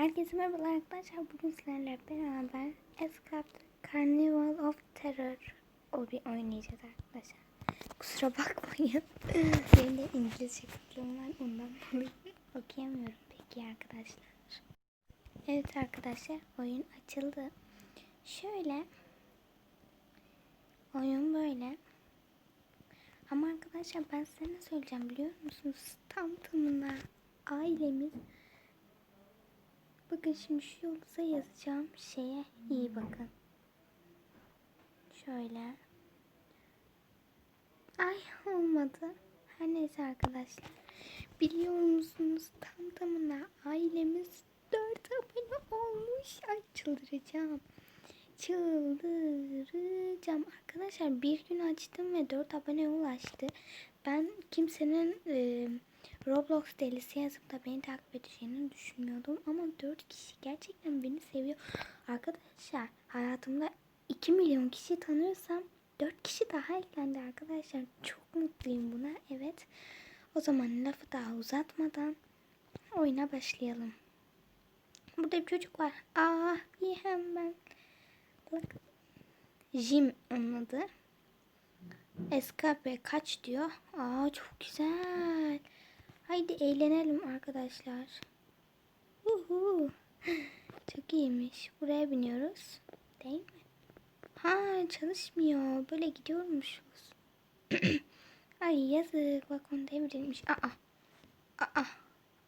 Herkese merhabalar arkadaşlar. Bugün sizlerle beraber Escape Carnival of Terror oynayacağız arkadaşlar. Kusura bakmayın. Benim de İngilizce kıtlığım var. Ondan dolayı okuyamıyorum peki arkadaşlar. Evet arkadaşlar oyun açıldı. Şöyle oyun böyle. Ama arkadaşlar ben size ne söyleyeceğim biliyor musunuz? Tam tamına ailemiz Bakın şimdi şu yolumuza yazacağım şeye iyi bakın. Şöyle. Ay olmadı. Her neyse arkadaşlar. Biliyor musunuz tam tamına ailemiz 4 abone olmuş. Ay çıldıracağım. Çıldıracağım. Arkadaşlar bir gün açtım ve 4 abone ulaştı. Ben kimsenin e, Roblox delisi yazıp da beni takip edeceğini düşünmüyordum. Ama 4 kişi gerçekten beni seviyor. Arkadaşlar hayatımda 2 milyon kişi tanıyorsam 4 kişi daha eklendi arkadaşlar. Çok mutluyum buna. Evet. O zaman lafı daha uzatmadan oyuna başlayalım. Burada bir çocuk var. Aa yiyem ben. Bak. Jim onun adı. Escape kaç diyor. Aa çok güzel. Haydi eğlenelim arkadaşlar. Uhu. Çok iyiymiş. Buraya biniyoruz. Değil mi? Ha çalışmıyor. Böyle gidiyormuşuz. Ay yazık. Bak devrilmiş. Aa. Aa.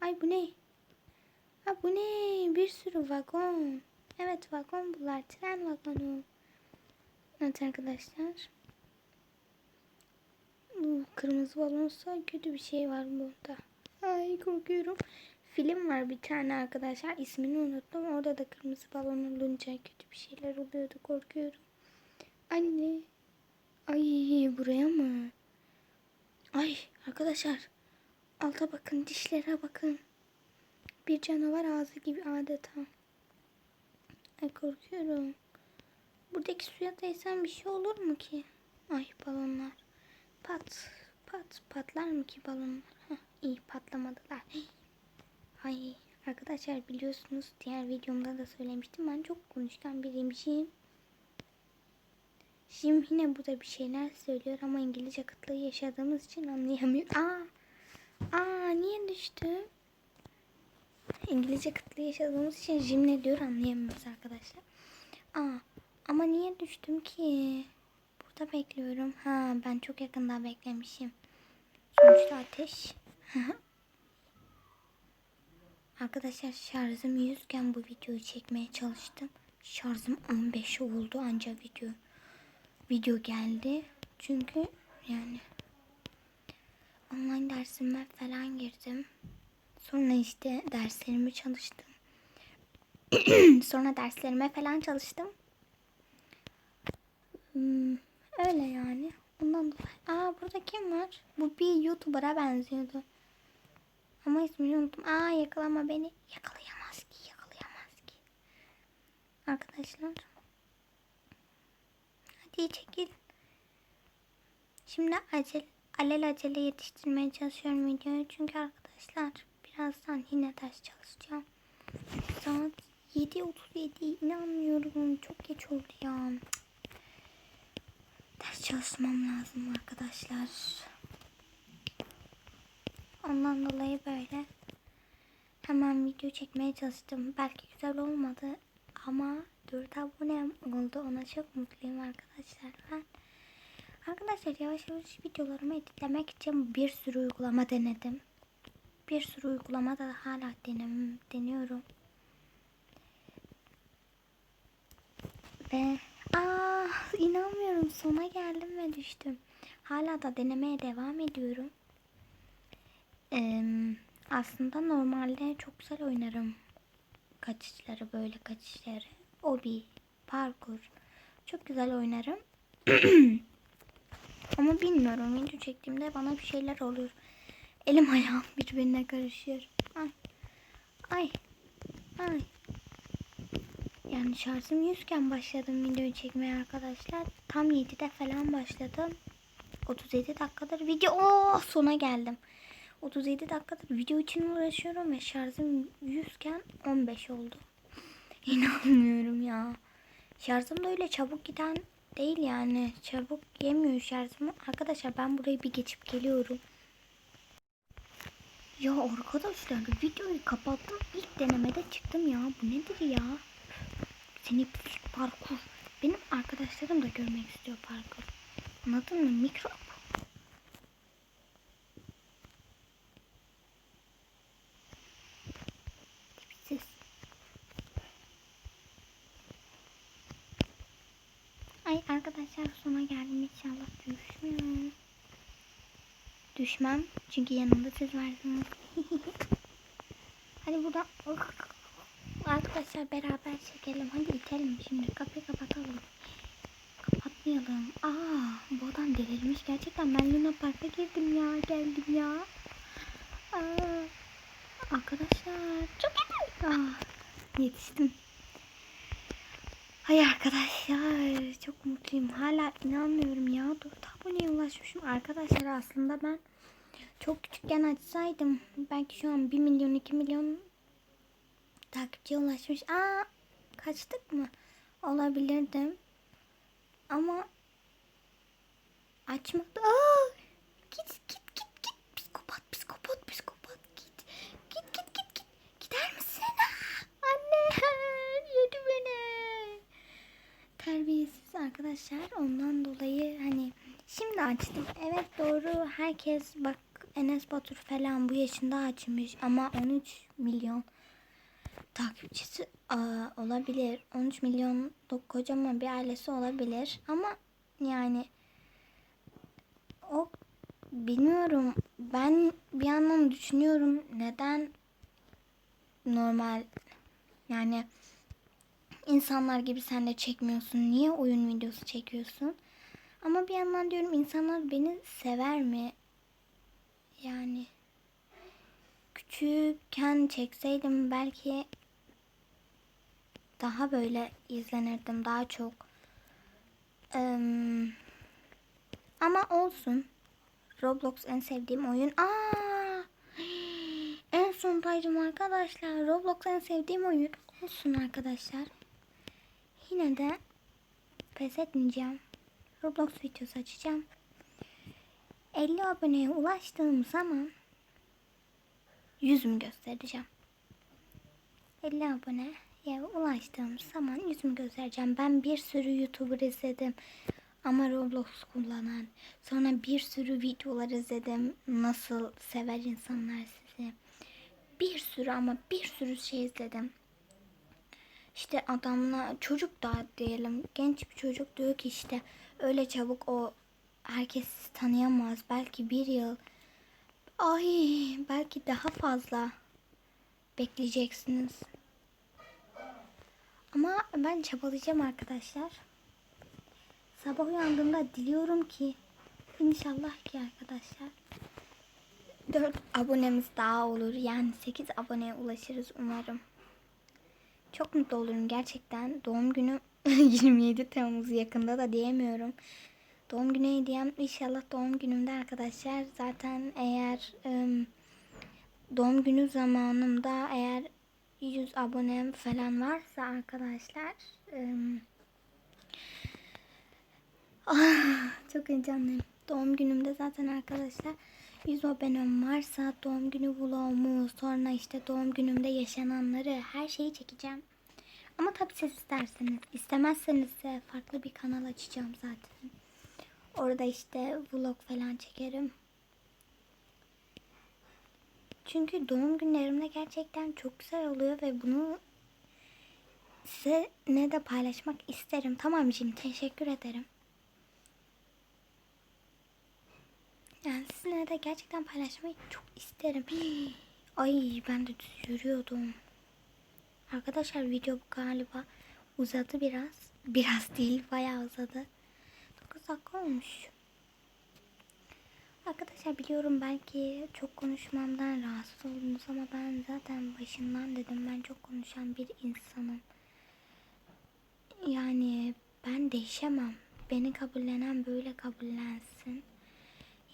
Ay bu ne? Ha bu ne? Bir sürü vagon. Evet vagon bunlar. Tren vagonu. Evet arkadaşlar. Bu kırmızı balonsa kötü bir şey var burada. Ay korkuyorum. Film var bir tane arkadaşlar. İsmini unuttum. Orada da kırmızı balon olunca kötü bir şeyler oluyordu. Korkuyorum. Anne. Ay buraya mı? Ay arkadaşlar. Alta bakın. Dişlere bakın. Bir canavar ağzı gibi adeta. Ay korkuyorum. Buradaki suya değsem bir şey olur mu ki? Ay balonlar. Pat pat patlar mı ki balonlar? Heh, iyi patlamadılar. Ay arkadaşlar biliyorsunuz diğer videomda da söylemiştim. Ben çok konuşkan biriyim. Jim. Jim yine burada bir şeyler söylüyor ama İngilizce kıtlığı yaşadığımız için anlayamıyor. Aa, aa niye düştü? İngilizce kıtlığı yaşadığımız için Jim ne diyor anlayamıyoruz arkadaşlar. Aa, ama niye düştüm ki? Burada bekliyorum. Ha ben çok yakında beklemişim. Sonuçta ateş. Arkadaşlar şarjım 100 iken bu videoyu çekmeye çalıştım. Şarjım 15 oldu ancak video video geldi. Çünkü yani online dersime falan girdim. Sonra işte derslerimi çalıştım. Sonra derslerime falan çalıştım. Hmm, öyle yani. Ondan dolayı. Aa burada kim var? Bu bir YouTuber'a benziyordu. Ama ismini unuttum. Aa yakalama beni. Yakalayamaz ki. Yakalayamaz ki. Arkadaşlar. Hadi çekil. Şimdi acele, alel acele yetiştirmeye çalışıyorum videoyu. Çünkü arkadaşlar birazdan yine ders çalışacağım. Saat 7.37 inanmıyorum. Çok geç oldu ya. Ders çalışmam lazım arkadaşlar. Ondan dolayı böyle hemen video çekmeye çalıştım. Belki güzel olmadı ama 4 abonem oldu. Ona çok mutluyum arkadaşlar ben. Arkadaşlar yavaş yavaş videolarımı editlemek için bir sürü uygulama denedim. Bir sürü uygulama da hala denem, deniyorum. Ve ah inanmıyorum sona geldim ve düştüm. Hala da denemeye devam ediyorum. Ee, aslında normalde çok güzel oynarım. Kaçışları böyle kaçışları. Obi, parkur. Çok güzel oynarım. Ama bilmiyorum video çektiğimde bana bir şeyler oluyor. Elim ayağım birbirine karışıyor. Ay. Ay. Ay. Yani şarjım 100 iken başladım videoyu çekmeye arkadaşlar. Tam 7'de falan başladım. 37 dakikadır video. Oo, sona geldim. 37 dakikadır video için uğraşıyorum ve şarjım 100 iken 15 oldu. İnanmıyorum ya. Şarjım da öyle çabuk giden değil yani. Çabuk yemiyor şarjımı. Arkadaşlar ben burayı bir geçip geliyorum. Ya arkadaşlar videoyu kapattım. İlk denemede çıktım ya. Bu nedir ya? Seni pislik parkur. Benim arkadaşlarım da görmek istiyor parkur. Anladın mı? Mikrop. Tipsiz. Ay arkadaşlar sona geldim inşallah düşmüyorum. Düşmem çünkü yanımda siz varsınız. Hadi buradan arkadaşlar beraber çekelim. Hadi itelim şimdi kapıyı kapatalım. Kapatmayalım. Aa bu adam delirmiş gerçekten. Ben Luna Park'a girdim ya geldim ya. Aa, arkadaşlar çok iyi. Aa, yetiştim. Hay arkadaşlar çok mutluyum. Hala inanmıyorum ya. 4 aboneye ulaşmışım. Arkadaşlar aslında ben çok küçükken açsaydım belki şu an 1 milyon 2 milyon takipçiye ulaşmış. Aa kaçtık mı? Olabilirdim. Ama açmadı. Aa git git git git psikopat psikopat psikopat git. Git git git git. Gider misin? Anne yedi beni. Terbiyesiz arkadaşlar. Ondan dolayı hani şimdi açtım. Evet doğru. Herkes bak Enes Batur falan bu yaşında açmış ama 13 milyon takipçisi aa, olabilir. 13 milyon kocaman bir ailesi olabilir ama yani o bilmiyorum. Ben bir yandan düşünüyorum neden normal yani insanlar gibi sen de çekmiyorsun. Niye oyun videosu çekiyorsun? Ama bir yandan diyorum insanlar beni sever mi? Yani küçükken çekseydim belki daha böyle izlenirdim daha çok. Ee, ama olsun. Roblox en sevdiğim oyun. Aa! En sondaydım arkadaşlar. Roblox en sevdiğim oyun. Olsun arkadaşlar. Yine de pes etmeyeceğim. Roblox videosu açacağım. 50 aboneye ulaştığım zaman yüzümü göstereceğim. 50 aboneye ulaştığım zaman yüzümü göstereceğim. Ben bir sürü YouTuber izledim. Ama Roblox kullanan. Sonra bir sürü videolar izledim. Nasıl sever insanlar sizi. Bir sürü ama bir sürü şey izledim. İşte adamla çocuk da diyelim genç bir çocuk diyor ki işte öyle çabuk o herkes tanıyamaz. Belki bir yıl ay belki daha fazla bekleyeceksiniz. Ama ben çabalayacağım arkadaşlar. Sabah uyandığımda diliyorum ki inşallah ki arkadaşlar 4 abonemiz daha olur. Yani 8 aboneye ulaşırız umarım. Çok mutlu olurum gerçekten. Doğum günü 27 Temmuz yakında da diyemiyorum. Doğum günü hediyem inşallah doğum günümde arkadaşlar. Zaten eğer ım, doğum günü zamanımda eğer 100 abonem falan varsa arkadaşlar çok heyecanlıyım. Doğum günümde zaten arkadaşlar 100 abonem varsa doğum günü vlogumu sonra işte doğum günümde yaşananları her şeyi çekeceğim. Ama tabii siz isterseniz. istemezseniz de farklı bir kanal açacağım zaten. Orada işte vlog falan çekerim. Çünkü doğum günlerimde gerçekten çok güzel oluyor ve bunu size ne de paylaşmak isterim. Tamam Jim teşekkür ederim. Yani sizinle de gerçekten paylaşmayı çok isterim. Ay ben de yürüyordum. Arkadaşlar video galiba uzadı biraz. Biraz değil bayağı uzadı. 9 dakika olmuş. Arkadaşlar biliyorum belki çok konuşmamdan rahatsız oldunuz ama ben zaten başından dedim ben çok konuşan bir insanım. Yani ben değişemem. Beni kabullenen böyle kabullensin.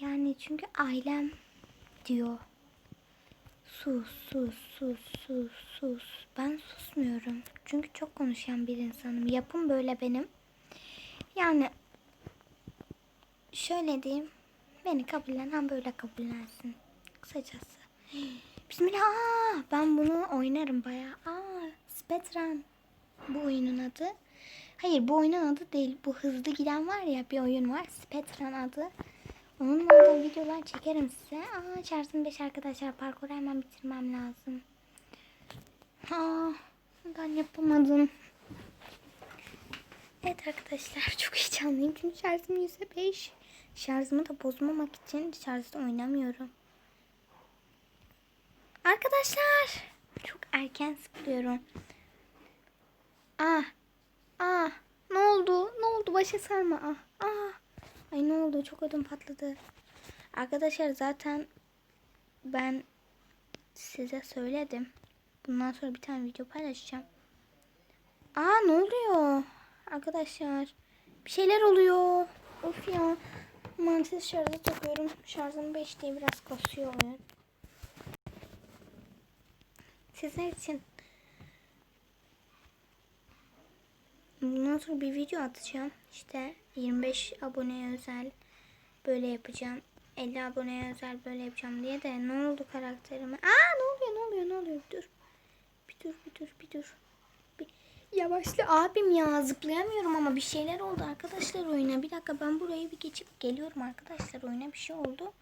Yani çünkü ailem diyor Sus, sus, sus, sus, sus. Ben susmuyorum. Çünkü çok konuşan bir insanım. Yapım böyle benim. Yani şöyle diyeyim. Beni kabullenen böyle kabullensin. Kısacası. Bismillah. Aa, ben bunu oynarım bayağı. Aa, Spetran. Bu oyunun adı. Hayır bu oyunun adı değil. Bu hızlı giden var ya bir oyun var. Spetran adı. Onunla da videolar çekerim size. Aa şarjım 5 arkadaşlar. Parkuru hemen bitirmem lazım. Aa ben yapamadım. Evet arkadaşlar çok heyecanlıyım. Çünkü şarjım %5. Şarjımı da bozmamak için şarjda oynamıyorum. Arkadaşlar çok erken sıkılıyorum. Ah ah ne oldu? Ne oldu? Başa sarma. Ah ah. Ay ne oldu? Çok ödüm patladı. Arkadaşlar zaten ben size söyledim. Bundan sonra bir tane video paylaşacağım. Aa ne oluyor? Arkadaşlar bir şeyler oluyor. Of ya. Mantıksız şarja takıyorum. Şarjım 5 diye biraz kasıyor oyun. Sizler için bundan sonra bir video atacağım. İşte 25 aboneye özel böyle yapacağım. 50 aboneye özel böyle yapacağım diye de ne oldu karakterime? Aa ne oluyor ne oluyor ne oluyor? Bir dur. Bir dur bir dur bir dur. Yavaşla abim ya zıplayamıyorum ama bir şeyler oldu arkadaşlar oyuna. Bir dakika ben burayı bir geçip geliyorum arkadaşlar oyuna bir şey oldu.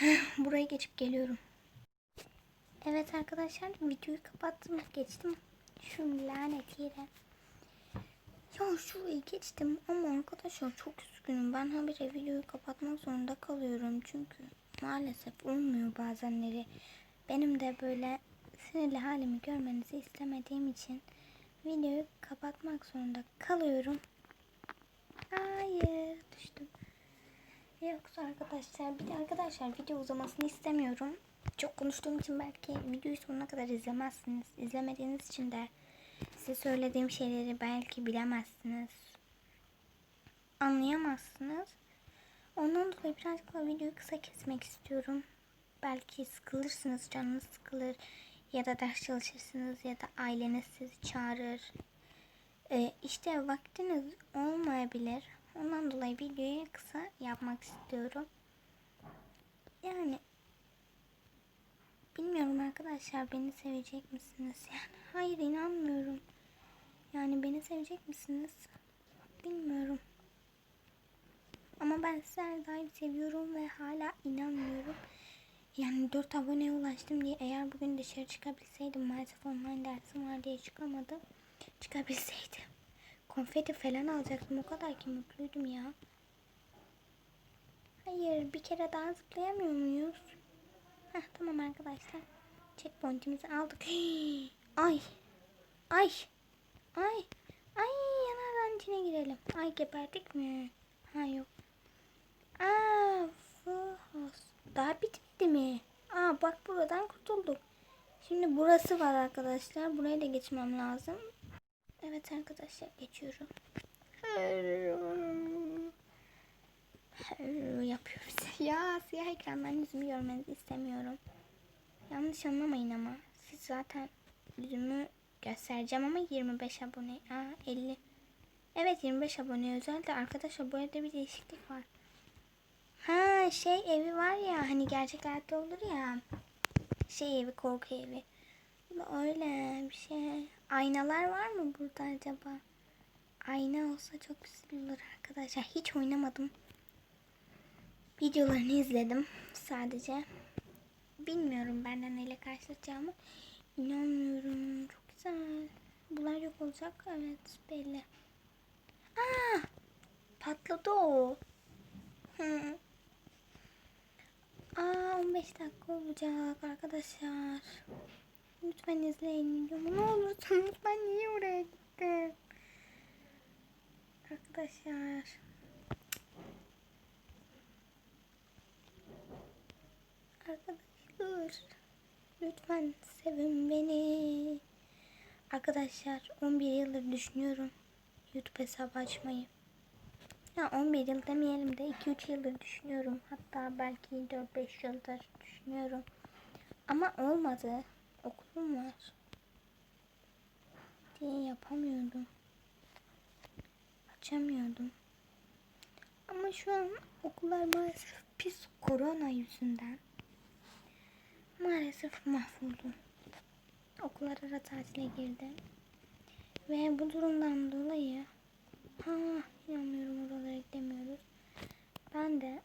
Burayı geçip geliyorum. Evet arkadaşlar videoyu kapattım geçtim. Şu lanet yere. Ya şurayı geçtim ama arkadaşlar çok üzgünüm. Ben habire videoyu kapatmak zorunda kalıyorum. Çünkü maalesef olmuyor bazenleri. Benim de böyle sinirli halimi görmenizi istemediğim için videoyu kapatmak zorunda kalıyorum. Hayır düştüm. Yoksa arkadaşlar bir de arkadaşlar video uzamasını istemiyorum. Çok konuştuğum için belki videoyu sonuna kadar izlemezsiniz. İzlemediğiniz için de size söylediğim şeyleri belki bilemezsiniz. Anlayamazsınız. Ondan dolayı birazcık da videoyu kısa kesmek istiyorum. Belki sıkılırsınız, canınız sıkılır. Ya da ders çalışırsınız ya da aileniz sizi çağırır. Ee, işte vaktiniz olmayabilir. Ondan dolayı videoyu kısa yapmak istiyorum. Yani bilmiyorum arkadaşlar beni sevecek misiniz? Yani hayır inanmıyorum. Yani beni sevecek misiniz? Bilmiyorum. Ama ben sizleri dair seviyorum ve hala inanmıyorum. Yani 4 aboneye ulaştım diye eğer bugün dışarı çıkabilseydim maalesef online dersim var diye çıkamadım. Çıkabilseydim. Konfeti falan alacaktım o kadar ki mutluydum ya. Hayır bir kere daha zıplayamıyor muyuz? Heh, tamam arkadaşlar. Checkpoint'imizi aldık. Ay. Ay. Ay. Ay yanardan içine girelim. Ay geberdik mi? Ha yok. Aa. Daha bitmedi mi? Aa bak buradan kurtulduk. Şimdi burası var arkadaşlar. Buraya da geçmem lazım. Evet arkadaşlar geçiyorum. Yapıyoruz. Ya siyah ekrandan yüzümü görmenizi istemiyorum. Yanlış anlamayın ama. Siz zaten yüzümü göstereceğim ama 25 abone. Aa 50. Evet 25 abone özel de arkadaşlar bu evde bir değişiklik var. Ha şey evi var ya hani gerçek hayatta olur ya. Şey evi korku evi. Öyle bir şey. Aynalar var mı burada acaba? Ayna olsa çok güzel olur arkadaşlar. Hiç oynamadım. Videolarını izledim sadece. Bilmiyorum benden neyle karşılaşacağımı. İnanmıyorum. Çok güzel. Bunlar yok olacak. Evet belli. Aa, patladı o. Hı. Aa 15 dakika olacak arkadaşlar. Lütfen izleyin videomu. Ne olursunuz ben niye oraya gittim? Arkadaşlar. Arkadaşlar. Lütfen sevin beni. Arkadaşlar 11 yıldır düşünüyorum YouTube hesabı açmayı. Ya 11 yıl demeyelim de 2-3 yıldır düşünüyorum. Hatta belki 4-5 yıldır düşünüyorum. Ama olmadı. Okulum var. Diye yapamıyordum. Açamıyordum. Ama şu an okullar maalesef pis korona yüzünden maalesef mahvoldu. Okullar ara tatile girdi. Ve bu durumdan dolayı ha inanmıyorum oralara gidemiyoruz. Ben de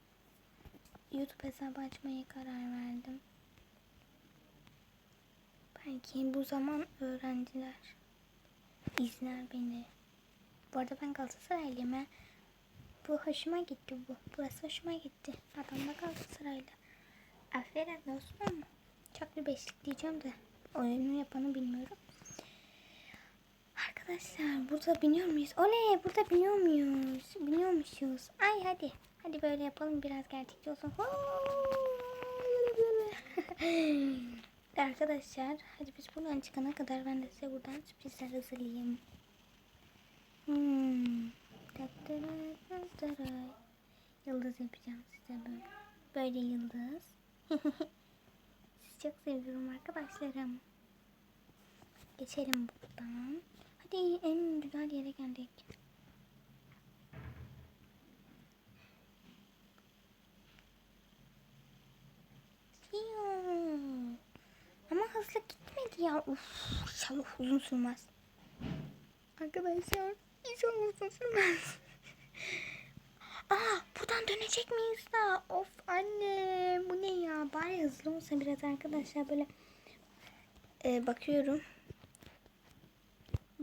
YouTube hesabı açmaya karar verdim. Belki bu zaman öğrenciler izler beni. Bu arada ben Galatasaraylıyım. ha. Bu hoşuma gitti bu. Burası hoşuma gitti. Adam da Galatasaraylı. Aferin dostum. Çok bir beşlik diyeceğim de oyunu yapanı bilmiyorum. Arkadaşlar burada biniyor muyuz? Oley burada biniyor muyuz? Biniyormuşuz. Ay hadi. Hadi böyle yapalım biraz gerçekçi olsun. Arkadaşlar hadi biz buradan çıkana kadar ben de size buradan sürprizler hazırlayayım. Hmm. Yıldız yapacağım size böyle. Böyle yıldız. Sizi çok seviyorum arkadaşlarım. Geçelim buradan. Hadi en güzel yere geldik. Ama hızlı gitmedi ya. Uf, inşallah uzun sürmez. Arkadaşlar inşallah uzun sürmez. Aa buradan dönecek miyiz da? Of anne bu ne ya? Bari hızlı olsa biraz arkadaşlar böyle Ee, bakıyorum.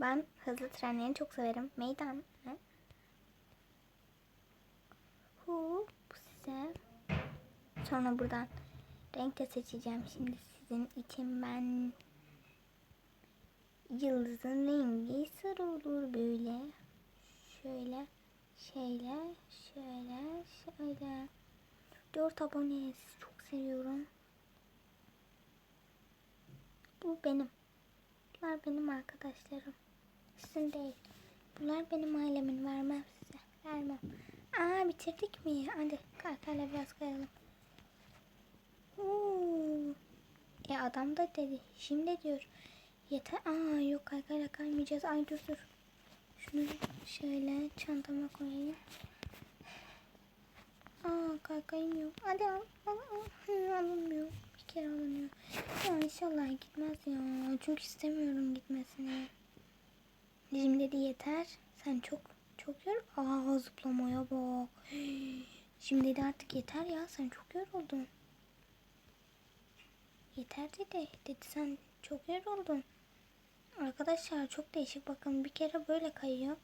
Ben hızlı trenleri çok severim. Meydan ne? Hu bu size. Sonra buradan renk de seçeceğim şimdi sizin için ben. Yıldızın rengi sarı olur böyle. Şöyle, şöyle, şöyle, şöyle. Dört abone sizi çok seviyorum. Bu benim. Bunlar benim arkadaşlarım. Sizin değil. Bunlar benim ailemin. Vermem size. Vermem. Aa bitirdik mi? Hadi kalkayla biraz kayalım. Oo. E adam da dedi. Şimdi diyor. Yeter. Aa yok kaykayla kaymayacağız. Ay dur dur. Şunu şöyle çantama koyayım. Aa kaykayım yok. Hadi al. al, al. Alınmıyor. Bir kere alınıyor. Ya inşallah gitmez ya. Çünkü istemiyorum gitmesini. Bizim dedi yeter. Sen çok çok yor. Aa zıplamaya bak. Şimdi dedi artık yeter ya. Sen çok yoruldun. Yeter dedi. Dedi sen çok yoruldun. Arkadaşlar çok değişik. Bakın bir kere böyle kayıyor.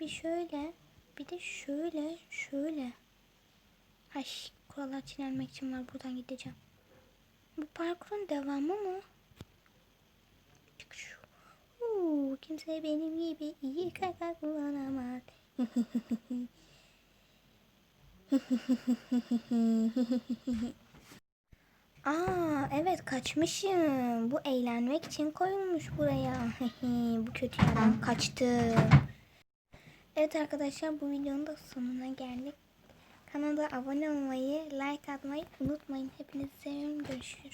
Bir şöyle. Bir de şöyle. Şöyle. Ay kurallar çiğnenmek için var. Buradan gideceğim. Bu parkurun devamı mı? Çık şu. Uuu, kimse benim gibi iyi kaka kullanamaz. Aa evet kaçmışım. Bu eğlenmek için koyulmuş buraya. bu kötü yerden kaçtı. Evet arkadaşlar bu videonun da sonuna geldik. Kanala abone olmayı, like atmayı unutmayın. Hepinizi seviyorum. Görüşürüz.